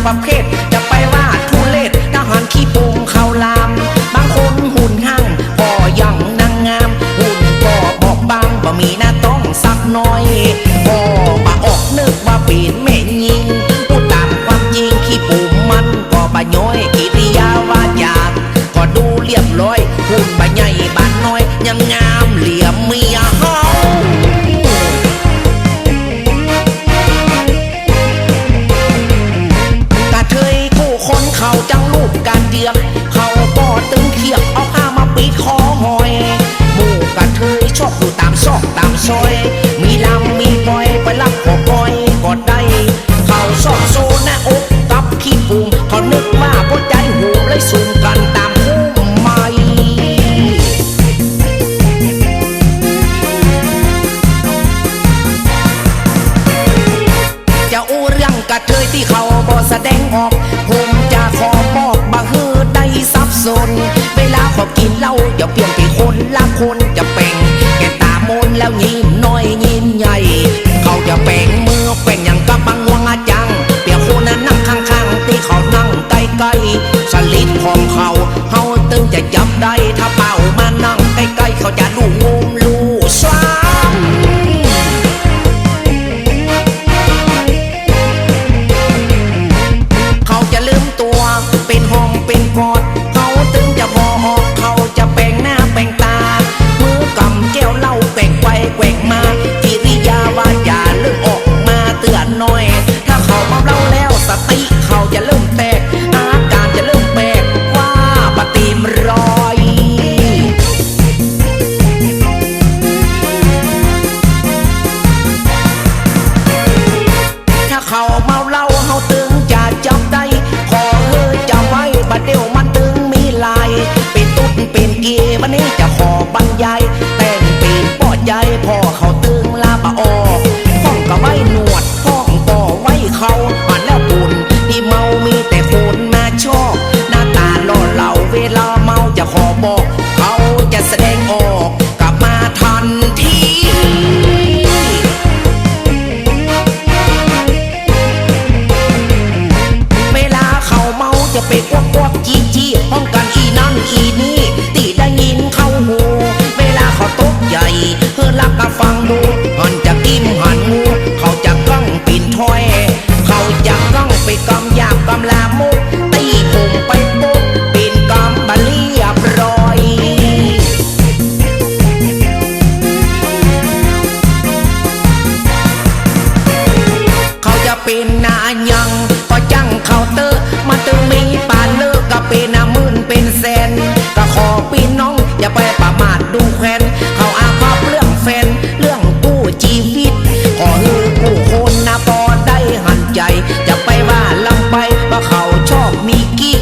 type of kid. อยู่ตามซอกตามซอย มีลำมีปล่อยไปรับขอปล่อยก็ได้เขาซอกโซหน้าอกกับขี้ปุงเขานึกว่าพอใจหูเลยสูงกันตามคู่ไม่จะอู้เรื่องกระเทยที่เขาบ่แสดงออก ผมจะขอบอกบางฮือได้สับสนเวลาขากินเหล้าอย่าเปลี่ยนไปคนละคน แล้วยิ้มน้อยยิ้มใหญ่ เขาจะแป่งมือแป่งอย่างกับบางวงอาจัง เปียกคนนั้นนั่งข้างๆ ที่เขานั่งใกล้ๆสลิดของเขาเขาตึงจะจับได้ถ้าเป่ามานั่งใกล้ๆเขาจะดูงม บัดเดียวมันตึงมีลายเป็นตุ๊ดเป็นเกียร์บันนี้จะขอบรรยายแต่งปีนปอดใหญ่พ่อเขาตึงลาบะออกห้องก็ไว้หนวดห้องก็ไว้เขา หันใจจะไปว่าลำไปว่าเขาชอบมีกิ๊ก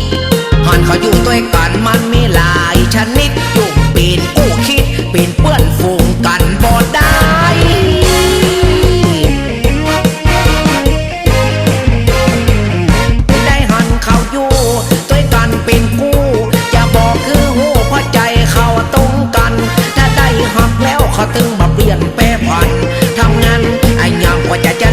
หันเขาอยู่ด้วยกันมันมีหลายชนิดยู่เป็นกู้คิดป็นเพื่อนฝูงกันบ่ได้ได้หันเขาอยู่ด้วยกันเป็นกู้จะบอกคือหูเพราะใจเขาตรงกัน ถ้าได้หักแล้วเขาตึงมาเปลี่ยนแปรผันทำงานไอ้ยังกว่าจะ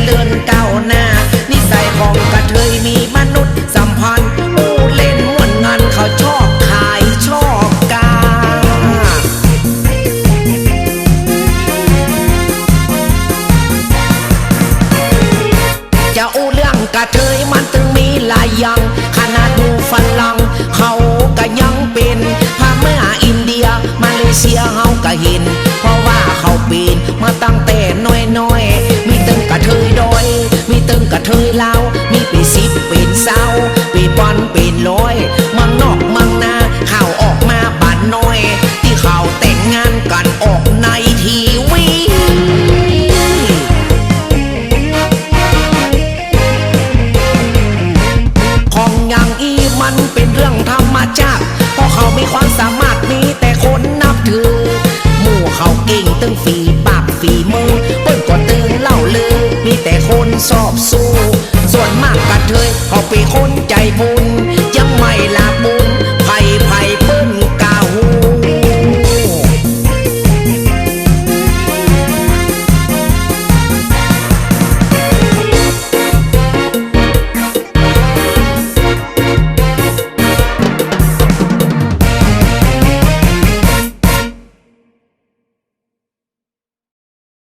เสียเฮาก็เห็น เพราะว่าเขาปีนมาตั้งแต่น้อยๆ คน